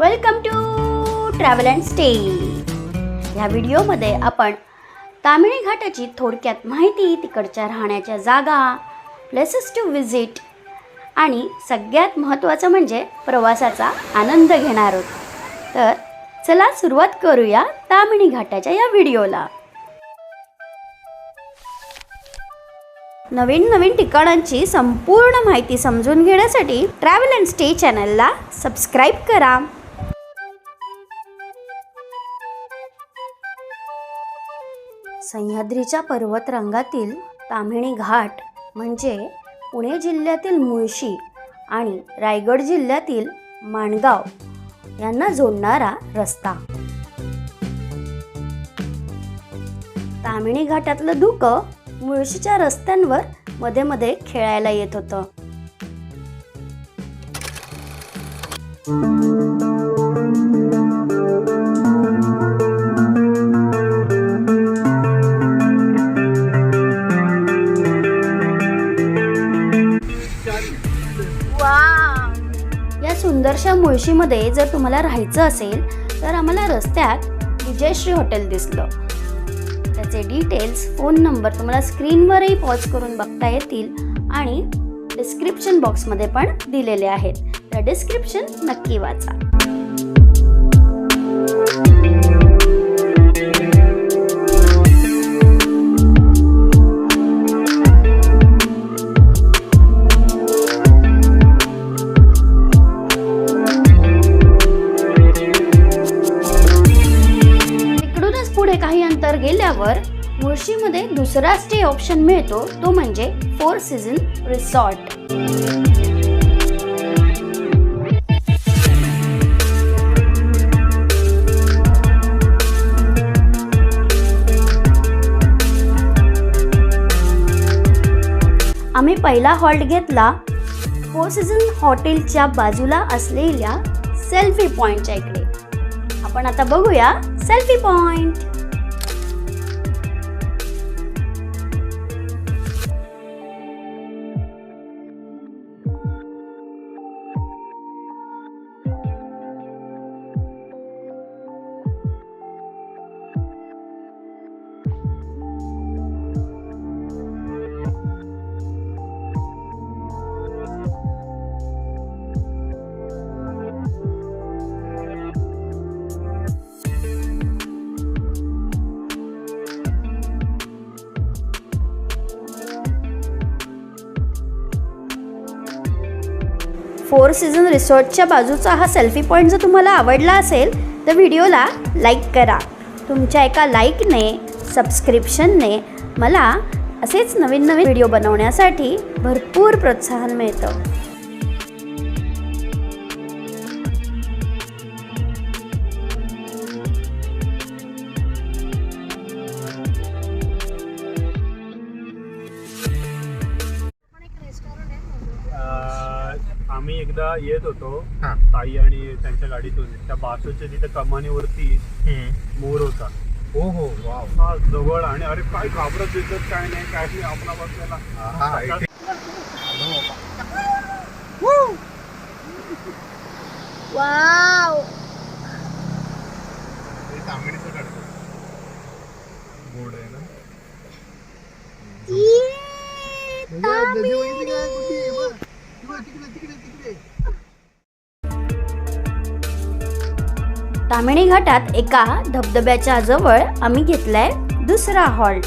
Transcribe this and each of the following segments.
Welcome to travel and stay ह्या व्हिडिओमध्ये आपण तामिळी घाटाची थोडक्यात माहिती तिकडच्या राहण्याच्या जागा प्लेसेस टू व्हिजिट आणि सगळ्यात महत्त्वाचं म्हणजे प्रवासाचा आनंद घेणार आहोत. तर चला सुरुवात करूया तामिणी घाटाच्या या व्हिडिओला. नवीन नवीन ठिकाणांची संपूर्ण माहिती समजून घेण्यासाठी ट्रॅव्हल अँड स्टे चॅनलला सबस्क्राईब करा. सह्याद्रीच्या पर्वतरांगातील ताम्हिणी घाट म्हणजे पुणे जिल्ह्यातील मुळशी आणि रायगड जिल्ह्यातील माणगाव यांना जोडणारा रस्ता. तामिणी घाटातलं धुकं मुळशीच्या रस्त्यांवर मध्ये मध्ये खेळायला येत होतं. आदर्शा मुळशीमध्ये जर तुम्हाला राहायचं असेल तर आम्हाला रस्त्यात विजयश्री हॉटेल दिसलं. त्याचे डिटेल्स फोन नंबर तुम्हाला स्क्रीनवरही पॉज करून बघता येतील आणि डिस्क्रिप्शन बॉक्समध्ये पण दिलेले आहेत. तर डिस्क्रिप्शन नक्की वाचा. झाल्यावर मुळशीमध्ये दुसरा स्टे ऑप्शन मिळतो तो म्हणजे फोर सीझन रिसॉर्ट. आम्ही पहिला हॉल्ट घेतला. फोर सीझन हॉटेलच्या बाजूला असलेल्या सेल्फी पॉइंटच्या इकडे. आपण आता बघूया सेल्फी पॉइंट. फोर सीझन रिसॉर्टच्या बाजूचा हा सेल्फी पॉईंट जर तुम्हाला आवडला असेल तर व्हिडिओला लाईक करा. तुमच्या एका लाईकने सबस्क्रिप्शनने मला असेच नवीन नवीन व्हिडिओ बनवण्यासाठी भरपूर प्रोत्साहन मिळतं. आम्ही एकदा येत होतो हा. ताई आणि त्यांच्या गाडीतून. त्या बासूच्या तिथे कमानीवरती मोर होता. हो हो. वाव. हा जवळ आणि अरे काय घाबरत दिसत काय नाही काय नाही आपला बसलेला हा, कामिणी घाटात एका धबधब्याच्या जवळ आम्ही घेतलाय दुसरा हॉल्ट.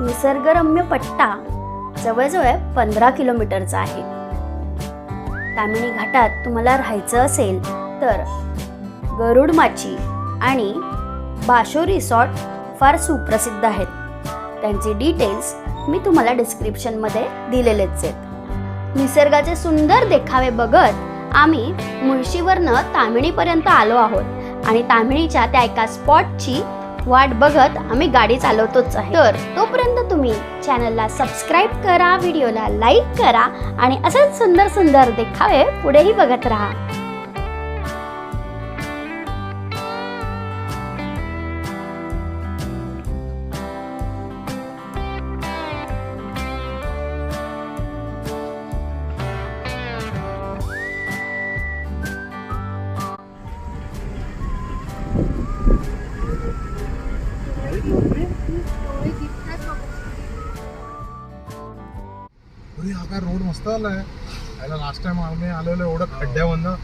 निसर्गरम्य पट्टा जवळजवळ पंधरा किलोमीटरचा आहे. तामिणी घाटात तुम्हाला राहायचं असेल तर गरुडमाची आणि बाशो रिसॉर्ट फार सुप्रसिद्ध आहेत. त्यांचे डिटेल्स मी तुम्हाला डिस्क्रिप्शनमध्ये दिलेलेच आहेत. निसर्गाचे सुंदर देखावे बघत आम्ही मुळशीवरनं तामिणीपर्यंत आलो आहोत आणि तामिणीच्या त्या एका स्पॉटची वाट बघत आम्ही गाडी चालवतोच आहे. तर तोपर्यंत तुम्ही चॅनलला सबस्क्राईब करा व्हिडिओला लाईक करा आणि असेच सुंदर सुंदर देखावे पुढेही बघत राहा. काय रोड मस्त आलाय. याला लास्ट टाइम आम्ही आलेलो एवढं खड्ड्यावरनं.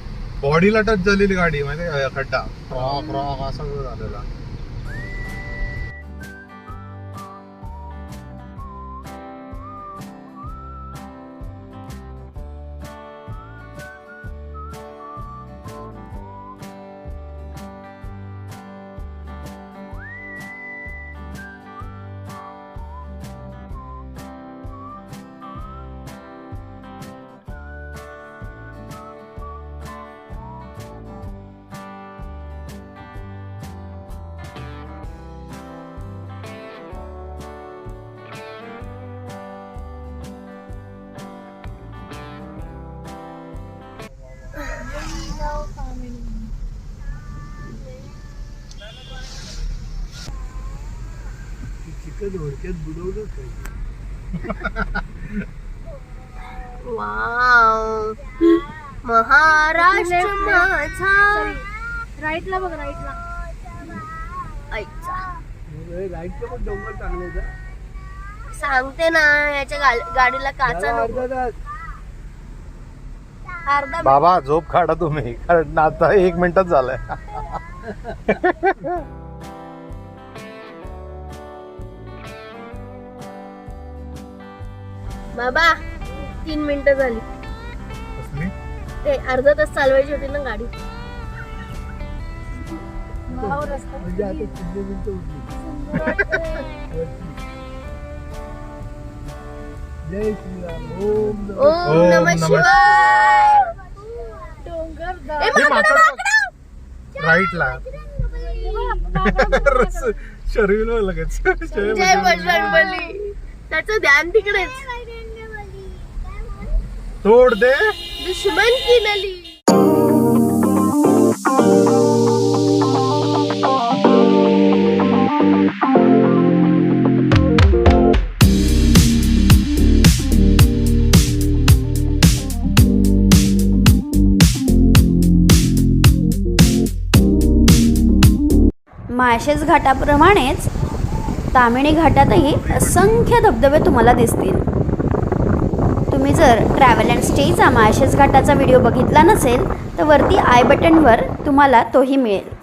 बॉडीला टच झालेली गाडी माहिती खड्डा. रॉक रॉक असा झालेला. झालेला चिकन होडक्यात बुडवलं वाव महाराष्ट्र माझा राईटला बघ राईटला ऐचा राईटचं पण डोंगर चांगले सांगते ना याच्या गा- गाडीला काचा नको अर्धा बाबा झोप काढा तुम्ही कारण आता एक मिनिटच झालंय. बाबा तीन मिनिटं झाली. कसली? ते अर्धा तास चालवायची होती ना गाडी. म्हणजे आता किती मिनिटं उरली जय श्रीराम. ओम ओम ओम नम नमः शिवाय. डोंगर ए, माकडं, माकडं! राईटला शरीर लगेच. जय बजरंग बली त्याचं ध्यान तिकडेच. तोड दे। दुश्मन की नली। माळशेज घाटाप्रमाणेच तामिणी घाटातही असंख्य धबधबे तुम्हाला दिसतील. तुम्ही जर ट्रॅव्हल अँड स्टेचा माळशेज घाटाचा व्हिडिओ बघितला नसेल तर वरती आय बटनवर तुम्हाला तोही मिळेल.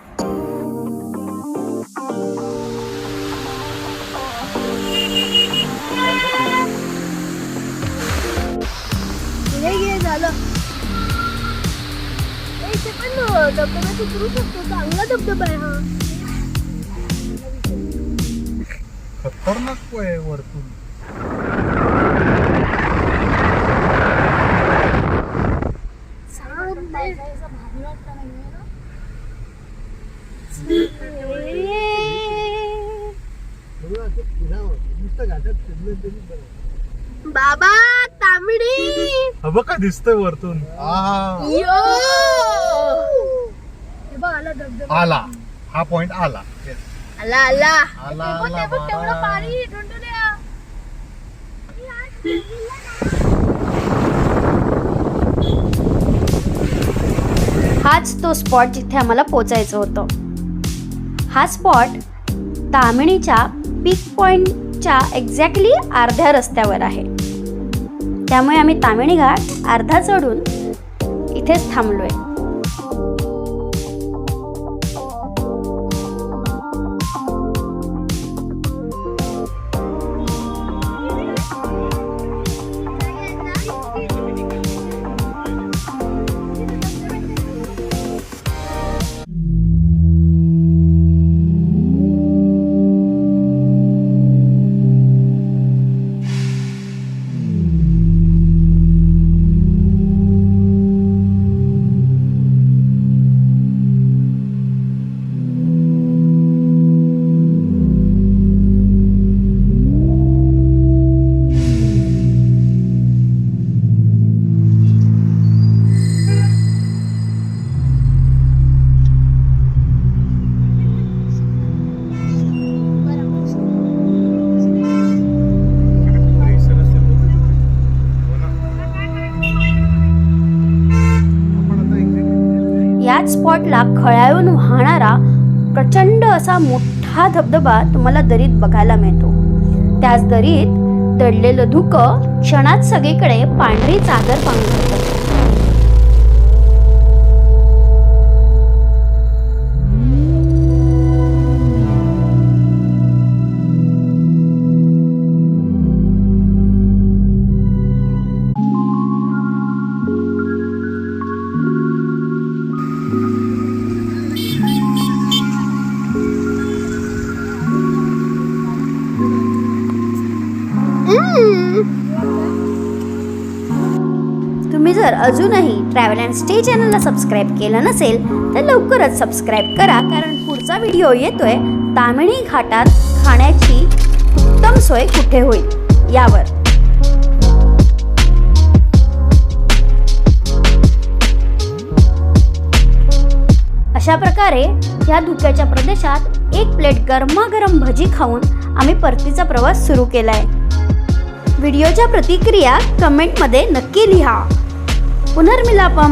हे चांगला धबधबा आहे हा. खतरनाक वरतून. बाबा तांबडी. हा बघ काय दिसतंय वरतून? आहा. यो. बघ आला हा पॉइंट आला. आला आला. आला आला तेवढं. पाणी टुंटुल्या हाच तो स्पॉट जिथे आम्हाला पोचायचं होतं. हा स्पॉट तामिणीच्या पीक पॉईंटच्या एक्झॅक्टली अर्ध्या रस्त्यावर आहे. त्यामुळे आम्ही तामिणी घाट अर्धा चढून इथेच थांबलो आहे त्याच स्पॉटला खळाळून वाहणारा प्रचंड असा मोठा धबधबा तुम्हाला दरीत बघायला मिळतो. त्याच दरीत दडलेलं धुकं क्षणात सगळीकडे पांढरी चादर पांघरतं अजूनही ट्रॅव्हल अँड स्टे चॅनलला सबस्क्राईब केलं नसेल तर लवकरच सबस्क्राईब करा कारण पुढचा व्हिडिओ येतोय तामिणी घाटात खाण्याची उत्तम सोय कुठे होईल? यावर. अशा प्रकारे या धुक्याच्या प्रदेशात एक प्लेट गरमागरम भजी खाऊन आम्ही परतीचा प्रवास सुरू केलाय. व्हिडिओच्या प्रतिक्रिया कमेंटमध्ये नक्की लिहा. పునర్మిలాపం